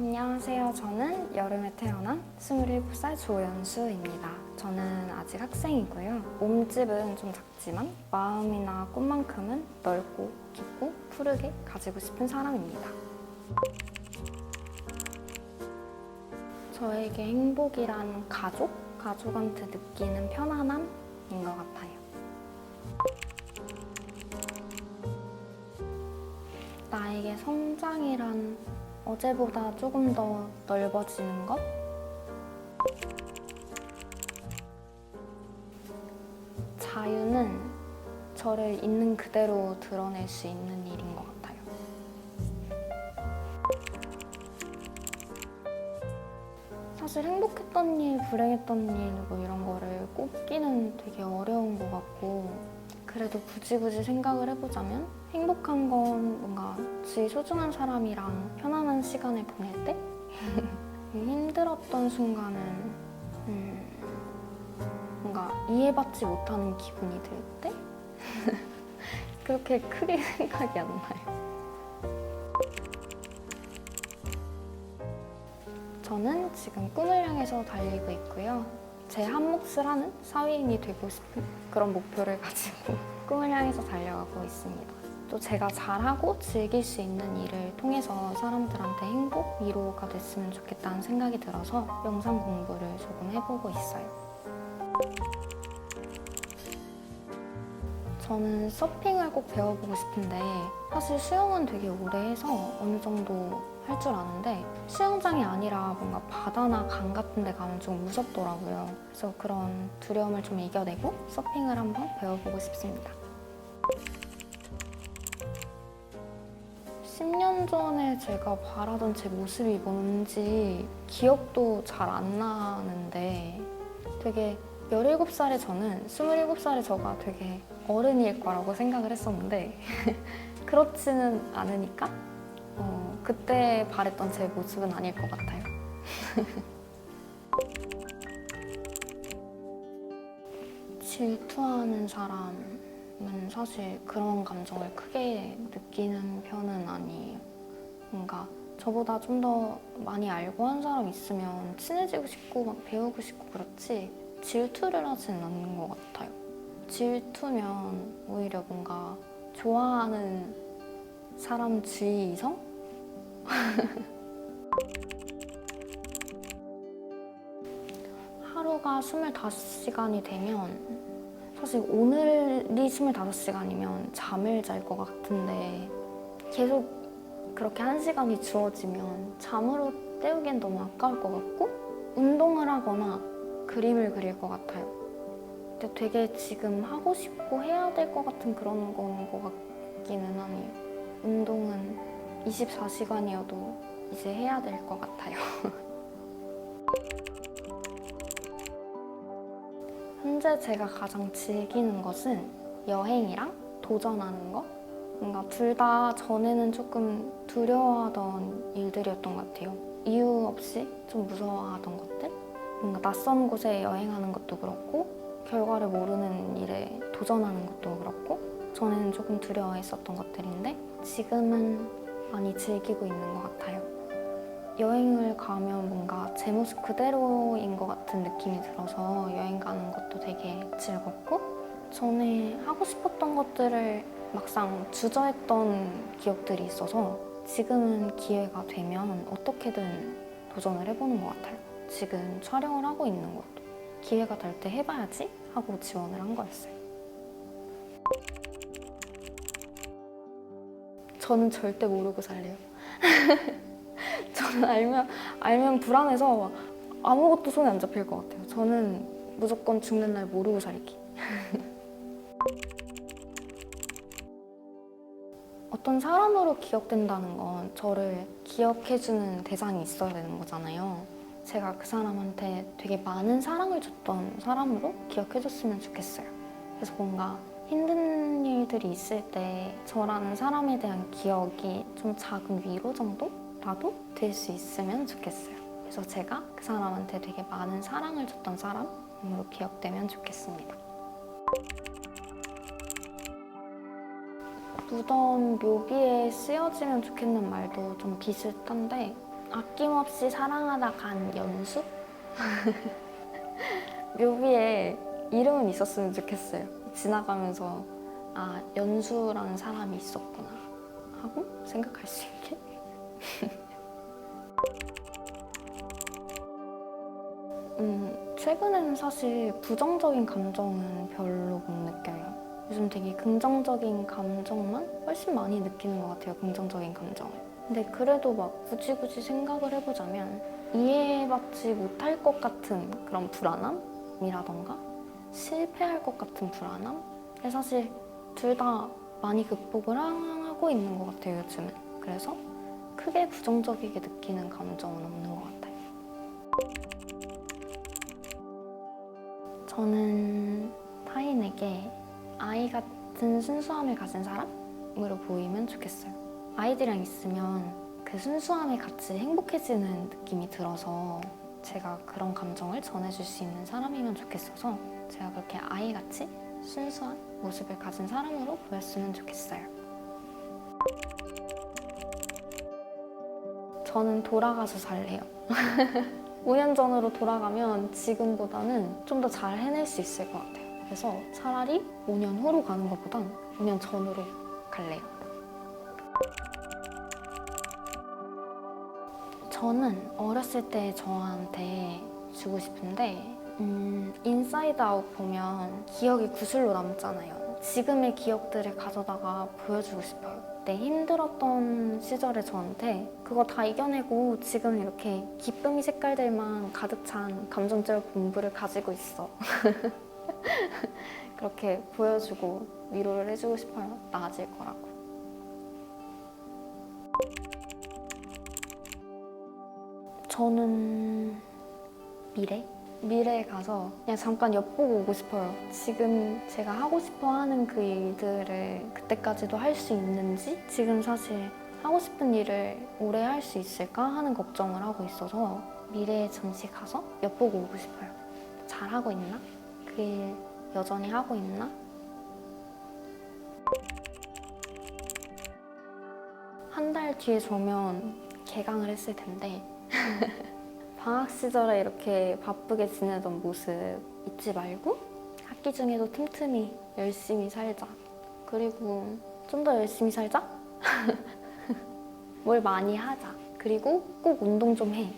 안녕하세요. 저는 여름에 태어난 27살 조연수입니다. 저는 아직 학생이고요. 몸집은 좀 작지만 마음이나 꿈만큼은 넓고 깊고 푸르게 가지고 싶은 사람입니다. 저에게 행복이란 가족? 가족한테 느끼는 편안함인 것 같아요. 나에게 성장이란 어제보다 조금 더 넓어지는 것? 자유는 저를 있는 그대로 드러낼 수 있는 일인 것 같아요. 사실 행복했던 일, 불행했던 일, 뭐 이런 거를 꼽기는 되게 어려운 것 같고, 그래도 굳이 굳이 생각을 해보자면, 행복한 건 뭔가 제일 소중한 사람이랑 편안한 시간을 보낼 때? 힘들었던 순간은, 음, 뭔가 이해받지 못하는 기분이 들 때? 그렇게 크게 생각이 안 나요. 저는 지금 꿈을 향해서 달리고 있고요. 제 한 몫을 하는 사회인이 되고 싶은 그런 목표를 가지고 꿈을 향해서 달려가고 있습니다. 또 제가 잘하고 즐길 수 있는 일을 통해서 사람들한테 행복, 위로가 됐으면 좋겠다는 생각이 들어서 영상 공부를 조금 해보고 있어요. 저는 서핑을 꼭 배워보고 싶은데 사실 수영은 되게 오래 해서 어느 정도 할 줄 아는데 수영장이 아니라 뭔가 바다나 강 같은 데 가면 좀 무섭더라고요. 그래서 그런 두려움을 좀 이겨내고 서핑을 한번 배워보고 싶습니다. 10년 전에 제가 바라던 제 모습이 뭔지 기억도 잘 안 나는데 되게 17살의 저는 27살의 저가 되게 어른일 거라고 생각을 했었는데 그렇지는 않으니까 어, 그때 바랬던 제 모습은 아닐 것 같아요. 질투하는 사람은 사실 그런 감정을 크게 느끼는 편은 아니에요. 뭔가 저보다 좀 더 많이 알고 한 사람 있으면 친해지고 싶고 막 배우고 싶고 그렇지 질투를 하지는 않는 것 같아요. 질투면 오히려 뭔가 좋아하는 사람 주위 이성? 하루가 25시간이 되면 사실 오늘이 25시간이면 잠을 잘 것 같은데 계속 그렇게 한 시간이 주어지면 잠으로 때우기엔 너무 아까울 것 같고 운동을 하거나 그림을 그릴 것 같아요. 근데 되게 지금 하고 싶고 해야 될 것 같은 그런 건 것 같기는 하네요. 운동은 24시간이어도 이제 해야 될 것 같아요. 현재 제가 가장 즐기는 것은 여행이랑 도전하는 것? 뭔가 둘 다 전에는 조금 두려워하던 일들이었던 것 같아요. 이유 없이 좀 무서워하던 것들? 뭔가 낯선 곳에 여행하는 것도 그렇고, 결과를 모르는 일에 도전하는 것도 그렇고, 전에는 조금 두려워했었던 것들인데, 지금은 많이 즐기고 있는 것 같아요. 여행을 가면 뭔가 제 모습 그대로인 것 같은 느낌이 들어서 여행 가는 것도 되게 즐겁고 전에 하고 싶었던 것들을 막상 주저했던 기억들이 있어서 지금은 기회가 되면 어떻게든 도전을 해보는 것 같아요. 지금 촬영을 하고 있는 것도 기회가 될 때 해봐야지 하고 지원을 한 거였어요. 저는 절대 모르고 살래요. 저는 알면 알면 불안해서 막 아무것도 손에 안 잡힐 것 같아요. 저는 무조건 죽는 날 모르고 살기. 어떤 사람으로 기억된다는 건 저를 기억해주는 대상이 있어야 되는 거잖아요. 제가 그 사람한테 되게 많은 사랑을 줬던 사람으로 기억해줬으면 좋겠어요. 그래서 뭔가 힘든 일들이 있을 때 저라는 사람에 대한 기억이 좀 작은 위로 정도라도 될 수 있으면 좋겠어요. 그래서 제가 그 사람한테 되게 많은 사랑을 줬던 사람으로 기억되면 좋겠습니다. 무덤 묘비에 쓰여지면 좋겠는 말도 좀 비슷한데 아낌없이 사랑하다 간 연수? 묘비에 이름은 있었으면 좋겠어요. 지나가면서 아 연수라는 사람이 있었구나 하고 생각할 수 있게. 음, 최근에는 사실 부정적인 감정은 별로 못 느껴요. 요즘 되게 긍정적인 감정만 훨씬 많이 느끼는 것 같아요. 긍정적인 감정을. 근데 그래도 막 굳이 굳이 생각을 해보자면 이해받지 못할 것 같은 그런 불안함이라던가 실패할 것 같은 불안함? 사실 둘 다 많이 극복을 하고 있는 것 같아요, 요즘은. 그래서 크게 부정적이게 느끼는 감정은 없는 것 같아요. 저는 타인에게 아이 같은 순수함을 가진 사람으로 보이면 좋겠어요. 아이들이랑 있으면 그 순수함이 같이 행복해지는 느낌이 들어서 제가 그런 감정을 전해줄 수 있는 사람이면 좋겠어서 제가 그렇게 아이같이 순수한 모습을 가진 사람으로 보였으면 좋겠어요. 저는 돌아가서 살래요. 5년 전으로 돌아가면 지금보다는 좀 더 잘 해낼 수 있을 것 같아요. 그래서 차라리 5년 후로 가는 것보단 5년 전으로 갈래요. 저는 어렸을 때 저한테 주고 싶은데 음, 인사이드 아웃 보면 기억이 구슬로 남잖아요. 지금의 기억들을 가져다가 보여주고 싶어요. 내 힘들었던 시절의 저한테 그거 다 이겨내고 지금 이렇게 기쁨이 색깔들만 가득 찬 감정적 분부를 가지고 있어. 그렇게 보여주고 위로를 해주고 싶어요. 나아질 거라고. 저는 미래? 미래에 가서 그냥 잠깐 엿보고 오고 싶어요. 지금 제가 하고 싶어 하는 그 일들을 그때까지도 할 수 있는지 지금 사실 하고 싶은 일을 오래 할 수 있을까 하는 걱정을 하고 있어서 미래에 잠시 가서 엿보고 오고 싶어요. 잘하고 있나? 그 일 여전히 하고 있나? 한 달 뒤에 저면 개강을 했을 텐데 방학 시절에 이렇게 바쁘게 지내던 모습 잊지 말고 학기 중에도 틈틈이 열심히 살자. 그리고 좀 더 열심히 살자. 뭘 많이 하자. 그리고 꼭 운동 좀 해.